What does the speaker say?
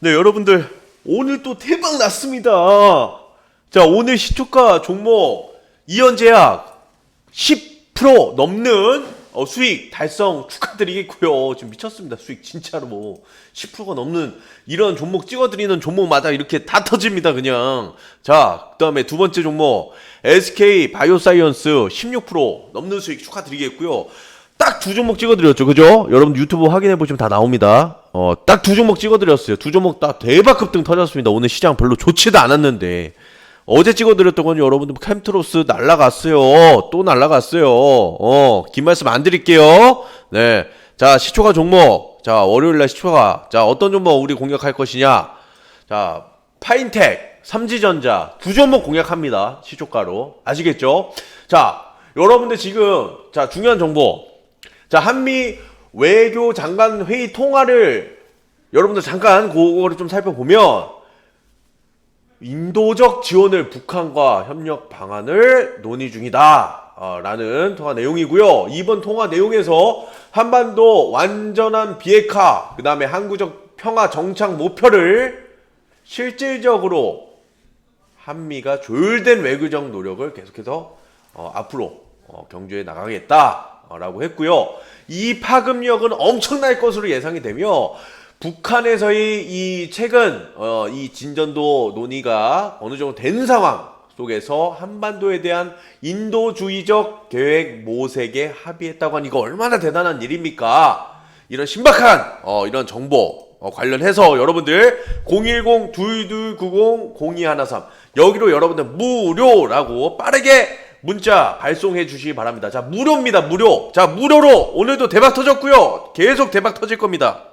네, 여러분들 오늘 또 대박 났습니다. 자, 오늘 시초가 종목 이연제약 10% 넘는 어, 수익 달성 축하드리겠고요. 지금 미쳤습니다. 수익 진짜로 뭐 10%가 넘는 이런 종목 찍어드리는 종목마다 이렇게 다 터집니다. 그냥 자, 그다음에 두 번째 종목 SK 바이오사이언스 16% 넘는 수익 축하드리겠고요. 딱 두 종목 찍어드렸죠, 그죠? 여러분 유튜브 확인해 보시면 다 나옵니다. 어, 딱 두 종목 찍어드렸어요. 두 종목 다 대박 급등 터졌습니다. 오늘 시장 별로 좋지도 않았는데 어제 찍어드렸던 건 여러분들 캠트로스 날라갔어요. 또 날라갔어요. 어, 긴 말씀 안 드릴게요. 네, 자 시초가 종목, 자 월요일날 시초가, 자 어떤 종목 우리 공략할 것이냐? 자 파인텍, 삼지전자 두 종목 공략합니다. 시초가로 아시겠죠? 자 여러분들 지금 자 중요한 정보. 자, 한미 외교 장관 회의 통화를 여러분들 잠깐 그거를 좀 살펴보면 인도적 지원을 북한과 협력 방안을 논의 중이다. 어, 라는 통화 내용이고요. 이번 통화 내용에서 한반도 완전한 비핵화, 그 다음에 항구적 평화 정착 목표를 실질적으로 한미가 조율된 외교적 노력을 계속해서 어, 앞으로 어, 경주해 나가겠다 라고 했고요. 이 파급력은 엄청날 것으로 예상이 되며 북한에서의 이 최근 어, 이 진전도 논의가 어느 정도 된 상황 속에서 한반도에 대한 인도주의적 계획 모색에 합의했다고 하니 이거 얼마나 대단한 일입니까? 이런 신박한 어, 이런 정보 어, 관련해서 여러분들 010-2290-0213 여기로 여러분들 무료라고 빠르게 문자 발송해 주시기 바랍니다. 자, 무료입니다. 무료. 자, 무료로 오늘도 대박 터졌고요. 계속 대박 터질 겁니다.